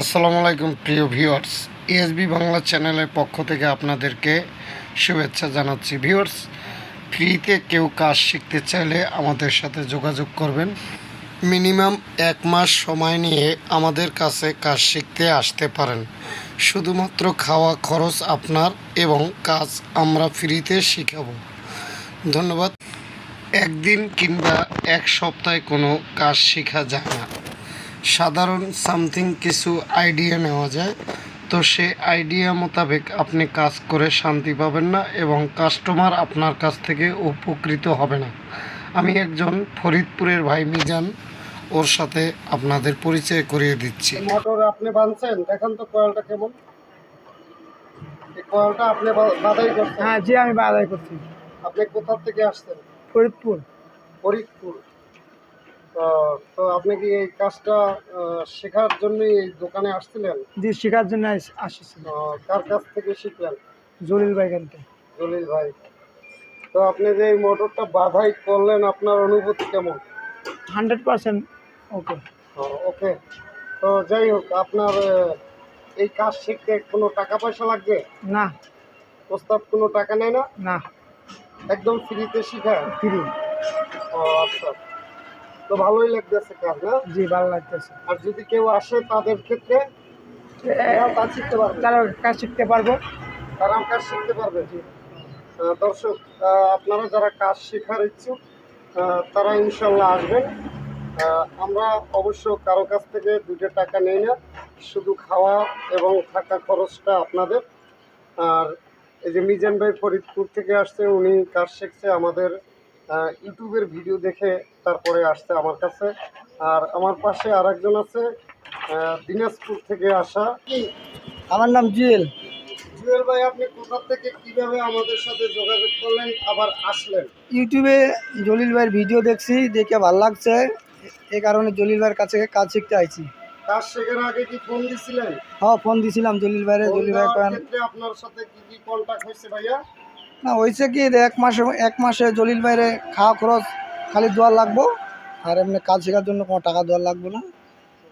আসসালামু আলাইকুম, প্রিয় ভিউয়ার্স। ইএসবি বাংলা চ্যানেলের পক্ষ থেকে আপনাদেরকে শুভেচ্ছা জানাচ্ছি। ভিউয়ার্স, ফ্রিতে কেউ কাজ শিখতে চাইলে আমাদের সাথে যোগাযোগ করবেন। মিনিমাম এক মাস সময় নিয়ে আমাদের কাছে কাজ শিখতে আসতে পারেন। শুধুমাত্র খাওয়া খরচ আপনার এবং কাজ আমরা ফ্রিতে শিখাবো। ধন্যবাদ। একদিন কিংবা এক সপ্তাহে কোনো কাজ শেখা যায় না। সাধারণ সামথিং কিছু আইডিয়া নেওয়া যায়। তো সে আইডিয়া মোতাবেক আপনি কাজ করে শান্তি পাবেন না এবং কাস্টমার আপনার কাছ থেকে উপকৃত হবে না। আমি একজন ফরিদপুরের ভাই মিজান ওর সাথে আপনাদের পরিচয় করিয়ে দিচ্ছি। মোটর আপনি বানছেন? দেখেন তো কয়েলটা কেমন। এই কয়েলটা আপনি বাধাই করছেন? হ্যাঁ জি আমি বাজার করছি। আপনি কোথা থেকে আসছেন? ফরিদপুর। ফরিদপুর। তো আপনি কি এই কাজটা শেখার জন্যই এই দোকানে আসছিলেন? জি শেখার জন্য আস- কার কাছ থেকে শিখলেন? জলিল বাইকানকে জলিল ভাই। তো আপনি যে এই মোটরটা বাধাই করলেন আপনার অনুভূতি কেমন? Hundred percent okay. ওকে। তো যাই হোক আপনার এই কাজ শিখতে কোনো টাকা পয়সা লাগবে? না। প্রস্তাব কোনো টাকা নেয় না? না। একদম ফ্রিতে শিখায়? ফ্রি ও আচ্ছা। তো ভালোই লাগতেছে কাজ না? জি ভালো লাগতেছে। আর যদি কেউ আসে তাদের ক্ষেত্রে? কাজ শিখতে পারবে? তারা কাজ শিখতে পারব। তারাও কাজ শিখতে পারবে? আহ, দর্শক আপনারা যারা কাজ শেখার ইচ্ছুক তারা ইনশাল্লাহ আসবেন। আমরা অবশ্য কারও কাছ থেকে দুটো টাকা নেই না শুধু খাওয়া এবং থাকা খরচটা আপনাদের। আর এই যে মিজান ভাই ফরিদপুর থেকে আসছে উনি কাজ শিখছে আমাদের ইউটিউবের ভিডিও দেখে তারপরে আসছে আমার কাছে। আর আমার পাশে আর একজন আছে দিনাজপুর থেকে আসা। আমার নাম জুয়েল। জুয়েল ভাই আপনি কোথা থেকে কীভাবে আমাদের সাথে যোগাযোগ করলেন আবার আসলেন? ইউটিউবে জলিল ভাইয়ের ভিডিও দেখছি দেখে ভালো লাগছে। এই কারণে জলিল ভাইয়ের কাছে কাজ শিখতে আইছি। কাজ শেখার আগে কি ফোন দিছিলেন? হ্যাঁ ফোন দিছিলাম জলিল ভাইয়ের জলিল ভাই আপনার সাথে কি কি কন্টাক্ট হয়েছে ভাইয়া? না হয়েছে কি এক মাসে এক মাসে জলিল বাইরে খাওয়া খরচ খালি দেওয়ার লাগবো আর এমনি কাজ শেখার জন্য কোনো টাকা দেওয়ার লাগবে না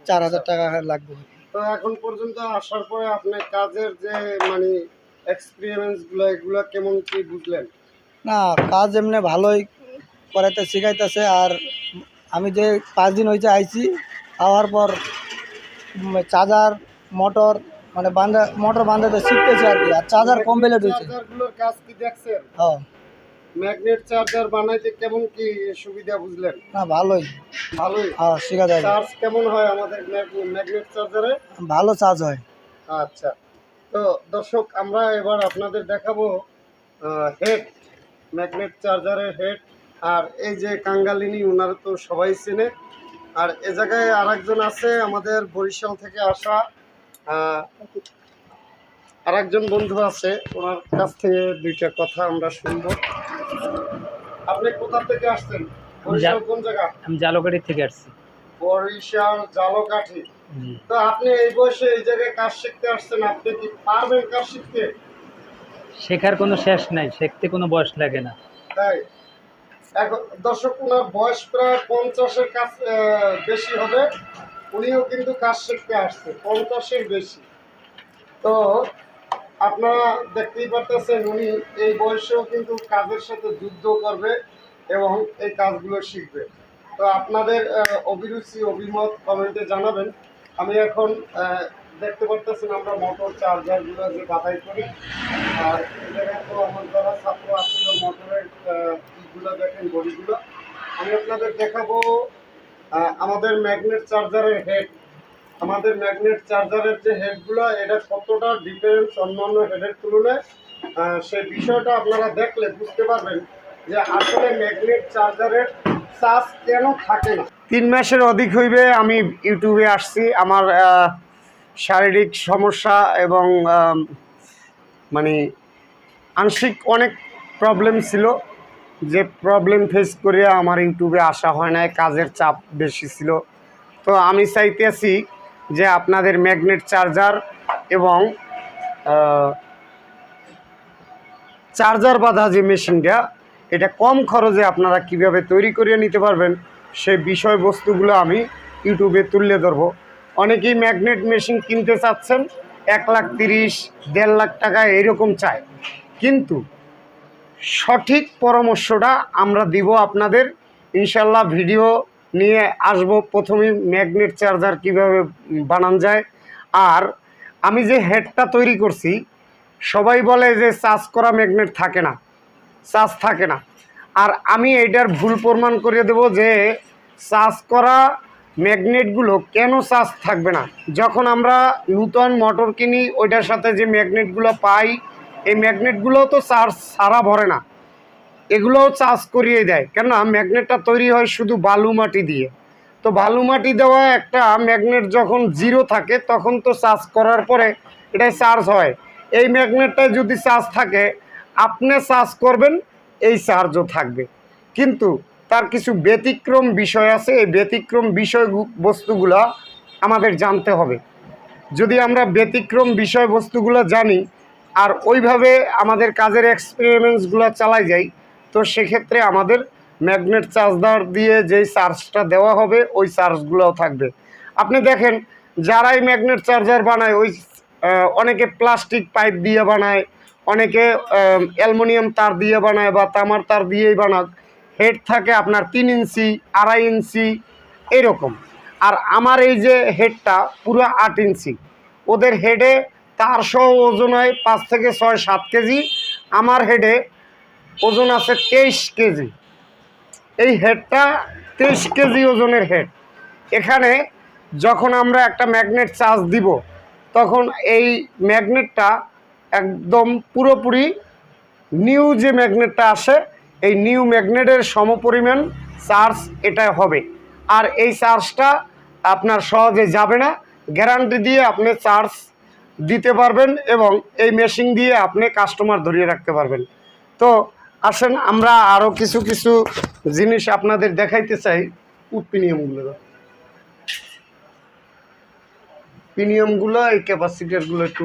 চার হাজার টাকা লাগবে। তো এখন পর্যন্ত আসার পরে আপনার কাজের যে মানে এক্সপিরিয়েন্সগুলো এগুলো কেমন কি বুঝলেন? না কাজ এমনি ভালোই করাইতে শিখাইতেছে আর আমি যে পাঁচ দিন হয়েছে আইছি আওয়ার পর চার্জার মোটর মানে বান্ধা মোটর বান্ধাতে শিখতেছে আর কি আর চার্জার কমপ্লিট হয়েছে চার্জারগুলোর কাজ কি দেখছেন? হ্যাঁ। ম্যাগনেট চার্জার বানাইতে কেমন কি সুবিধা বুঝলেন? না ভালোই। ভালোই? হ্যাঁ শেখা যায়। চার্জ কেমন হয় আমাদের ম্যাগনেট চার্জারে ভালো চার্জ হয়। আচ্ছা। তো দর্শক আমরা এবার আপনাদের দেখাবো হেড ম্যাগনেট চার্জারের হেড আর এই যে কাঙ্গালিনী ওনারা তো সবাই চেনে। আর এ জায়গায় আরেকজন আছে আমাদের বরিশাল থেকে আসা আহ, আরেকজন বন্ধু আছে ওনার কাছ থেকে দুইটা কথা আমরা শুনব। আপনি কোথা থেকে আসছেন? বরিশাল কোন জায়গা? আমি জালকাঠি থেকে আসছি। বরিশাল জালকাঠি। তো আপনি এই বয়সে এই জায়গায় কাজ শিখতে আসছেন আপনি কি পারবেন কাজ শিখতে? শেখার কোনো শেষ নাই শিখতে কোনো বয়স লাগে না। তাই? এখন দর্শক ওনার বয়স প্রায় পঞ্চাশের কাছ বেশি হবে। উনিও কিন্তু কাজ শিখতে আসছে, পঞ্চাশের বেশি। তো আপনারা দেখতেই পারতেছেন উনি এই বয়সেও কিন্তু কাজের সাথে যুদ্ধ করবে এবং এই কাজগুলো শিখবে। তো আপনাদের অভিরুচি, অভিমত কমেন্টে জানাবেন। আমি এখন দেখতে পারতেছেন আমরা মোটর চার্জারগুলো যে বাধাই করি। আর তো আমার যারা ছাত্র আসছিল মোটরের দেখেন, বডিগুলো। আমি আপনাদের দেখাবো আমাদের ম্যাগনেট চার্জারের হেড আমাদের ম্যাগনেট চার্জারের যে হেডগুলো এটা কতটা ডিফারেন্স অন্যান্য হেডের তুলনায়? সে বিষয়টা আপনারা দেখলে বুঝতে পারবেন যে আসলে ম্যাগনেট চার্জারের চার্জ কেন থাকে না। তিন মাসের অধিক হইবে আমি ইউটিউবে আসছি। আমার শারীরিক সমস্যা এবং মানে আংশিক অনেক প্রবলেম ছিল। যে প্রবলেম ফেস করে আমার ইউটিউবে আসা হয় না কাজের চাপ বেশি ছিল। তো আমি চাইতেছি যে আপনাদের ম্যাগনেট চার্জার এবং চার্জার বাঁধা যে মেশিনটা এটা কম খরচে আপনারা কীভাবে তৈরি করে নিতে পারবেন সেই বিষয়বস্তুগুলো আমি ইউটিউবে তুলে ধরবো। অনেকেই ম্যাগনেট মেশিন কিনতে চাচ্ছেন, এক লাখ তিরিশ, দেড় লাখ টাকা এরকম চায়। কিন্তু সঠিক পরামর্শটা আমরা দিব আপনাদের। ইনশাল্লাহ ভিডিও নিয়ে আসব। প্রথমে ম্যাগনেট চার্জার কীভাবে বানান যায়। আর আমি যে হেডটা তৈরি করছি, সবাই বলে যে চার্জ করা ম্যাগনেট থাকে না। চার্জ থাকে না। আর আমি এইটার ভুল প্রমাণ করে দেব যে চার্জ করা ম্যাগনেটগুলো কেন চার্জ থাকবে না। যখন আমরা নূতন মোটর কিনি, ওইটার সাথে যে ম্যাগনেটগুলো পাই এই ম্যাগনেটগুলোও তো চার্জ সারা ভরে না। এগুলোও চার্জ করিয়ে দেয়। কেননা ম্যাগনেটটা তৈরি হয় শুধু বালু মাটি দিয়ে। তো বালু মাটি দেওয়া একটা ম্যাগনেট যখন জিরো থাকে, তখন তো চার্জ করার পরে এটাই চার্জ হয়। এই ম্যাগনেটটায় যদি চার্জ থাকে, আপনি চার্জ করবেন, এই চার্জও থাকবে। কিন্তু তার কিছু ব্যতিক্রম বিষয় আছে। এই ব্যতিক্রম বিষয় বস্তুগুলো আমাদের জানতে হবে। যদি আমরা ব্যতিক্রম বিষয়বস্তুগুলো জানি আর ওইভাবে আমাদের কাজের এক্সপেরিমেন্টসগুলো চালাই যাই, তো সেক্ষেত্রে আমাদের ম্যাগনেট চার্জার দিয়ে যেই চার্জটা দেওয়া হবে, ওই চার্জগুলোও থাকবে। আপনি দেখেন, যারাই ম্যাগনেট চার্জার বানায়, ওই অনেকে প্লাস্টিক পাইপ দিয়ে বানায়, অনেকে অ্যালুমিনিয়াম তার দিয়ে বানায় বা তামার তার দিয়েই বানাক হেড থাকে আপনার তিন ইঞ্চি, আড়াই ইঞ্চি, এরকম। আর আমার এই যে হেডটা পুরো আট ইঞ্চি, ওদের হেডে তার সহ ওজন হয়, পাঁচ থেকে ছয়, সাত কেজি। আমার হেডে ওজন আছে তেইশ কেজি। এই হেডটা তেইশ কেজি ওজনের হেড এখানে যখন আমরা একটা ম্যাগনেট চার্জ দিব, তখন এই ম্যাগনেটটা একদম পুরোপুরি নিউ যে ম্যাগনেটটা আসে, এই নিউ ম্যাগনেটের সমপরিমাণ চার্জ এটা হবে। আর এই চার্জটা আপনার সহজে যাবে না। গ্যারান্টি দিয়ে আপনি চার্জ দিতে পারবেন এবং এই মেশিন দিয়ে আপনি কাস্টমার ধরিয়ে রাখতে পারবেন। তো আসেন, আমরা আরও কিছু কিছু জিনিস আপনাদের দেখাইতে চাই উৎপিনিয়মগুলো পিনিয়মগুলো এই ক্যাপাসিটারগুলো একটু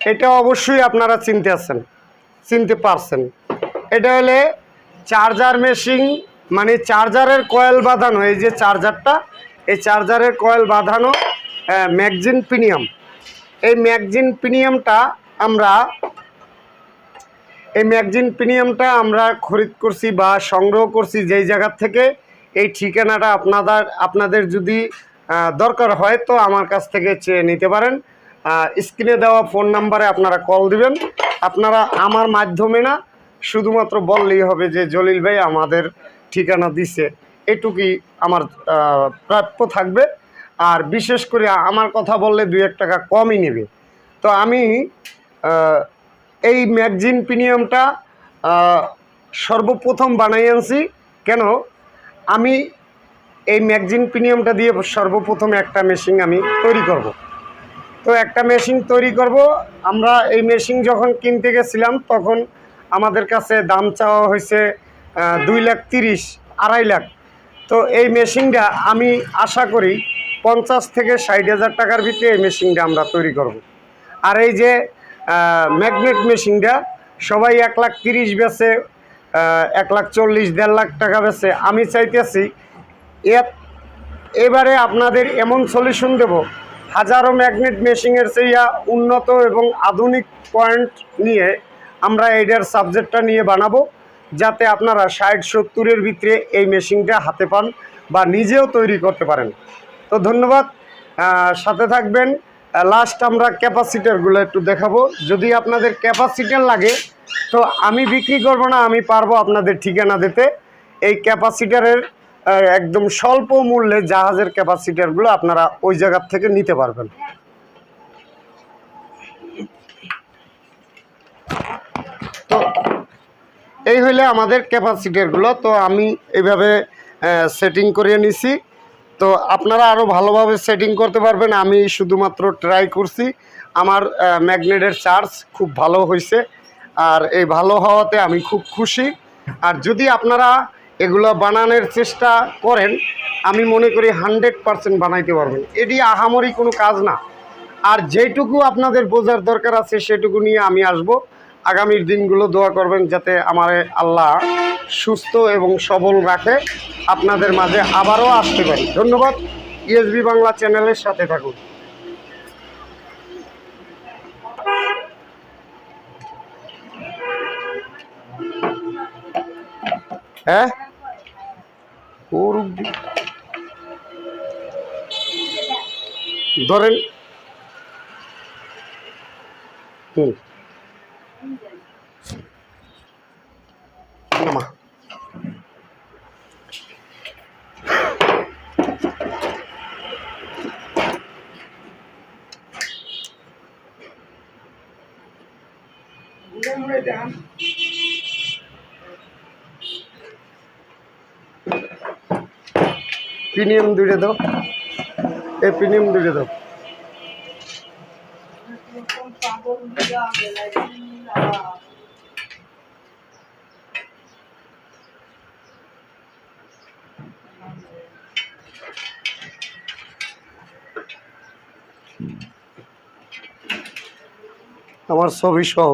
এটা অবশ্যই আপনারা চিনতে আছেন, চিনতে পারছেন। এটা হলে চার্জার মেশিন মানে চার্জারের কয়েল বাঁধানো, এই যে চার্জারটা এই চার্জারের কয়েল বাঁধানো ম্যাগজিন প্রিমিয়াম এই ম্যাগজিন প্রিমিয়ামটা আমরা, এই ম্যাগজিন প্রিমিয়ামটা আমরা খরিদ করছি বা সংগ্রহ করছি যেই জায়গার থেকে এই ঠিকানাটা আপনাদের আপনাদের যদি দরকার হয় তো আমার কাছ থেকে চেয়ে নিতে পারেন। স্ক্রিনে দেওয়া ফোন নাম্বারে আপনারা কল দিবেন। আপনারা আমার মাধ্যমে না, শুধুমাত্র বললেই হবে যে জলিল ভাই আমাদের ঠিকানা দিছে। এটুকুই আমার প্রাপ্য থাকবে। আর বিশেষ করে আমার কথা বললে দু এক টাকা কমই নেবে। তো আমি এই ম্যাগজিন প্রিমিয়ামটা সর্বপ্রথম বানাই আনছি। কেন? আমি এই ম্যাগজিন প্রিমিয়ামটা দিয়ে সর্বপ্রথম একটা মেশিন আমি তৈরি করব। তো একটা মেশিন তৈরি করব। আমরা এই মেশিন যখন কিনতে গেছিলাম, তখন আমাদের কাছে দাম চাওয়া হয়েছে দুই লাখ তিরিশ, আড়াই লাখ। তো এই মেশিনটা আমি আশা করি পঞ্চাশ থেকে ষাট হাজার টাকার ভিতরে এই মেশিনটা আমরা তৈরি করব। আর এই যে ম্যাগনেট মেশিনটা সবাই এক লাখ তিরিশ আহ, এক লাখ চল্লিশ দেড় লাখ টাকা বেচে আমি চাইতেছি এবারে আপনাদের এমন সলিউশন দেব হাজারো ম্যাগনেট মেশিনের চেয়ে উন্নত এবং আধুনিক পয়েন্ট নিয়ে আমরা এইটার সাবজেক্টটা নিয়ে বানাবো যাতে আপনারা ষাট, সত্তরের ভিতরে এই মেশিনটা হাতে পান বা নিজেও তৈরি করতে পারেন। তো ধন্যবাদ। সাথে থাকবেন। লাস্ট আমরা ক্যাপাসিটারগুলো একটু দেখাবো। যদি আপনাদের ক্যাপাসিটার লাগে, তো আমি বিক্রি করব না, আমি পারব আপনাদের ঠিকানা দিতে। এই ক্যাপাসিটারের একদম স্বল্প মূল্যে জাহাজের ক্যাপাসিটারগুলো আপনারা ওই জায়গার থেকে নিতে পারবেন। তো এই হইলে আমাদের ক্যাপাসিটারগুলো তো আমি এইভাবে সেটিং করিয়ে নিছি। তো আপনারা আরও ভালোভাবে সেটিং করতে পারবেন। আমি শুধুমাত্র ট্রাই করছি। আমার ম্যাগনেটের চার্জ খুব ভালো হয়েছে আর এই ভালো হওয়াতে আমি খুব খুশি। আর যদি আপনারা এগুলো বানানোর চেষ্টা করেন, আমি মনে করি হান্ড্রেড পারসেন্ট বানাইতে পারবেন। এটি আহামরি কোনো কাজ না। আর যেটুকু আপনাদের বোঝার দরকার আছে, সেটুকু নিয়ে আমি আসব। আগামীর দিনগুলো দোয়া করবেন যাতে আমার আল্লাহ সুস্থ এবং সবল রাখে। আপনাদের মাঝে আবারও আসতে পারি। ধন্যবাদ। ইএসবি বাংলা চ্যানেলের সাথে থাকুন। হ্যাঁ? ধরেন। হুম নামা প্রিমিয়াম দুইটা দাও। এ প্রিমিয়াম দুইটা দাও। আমার ছবি সহ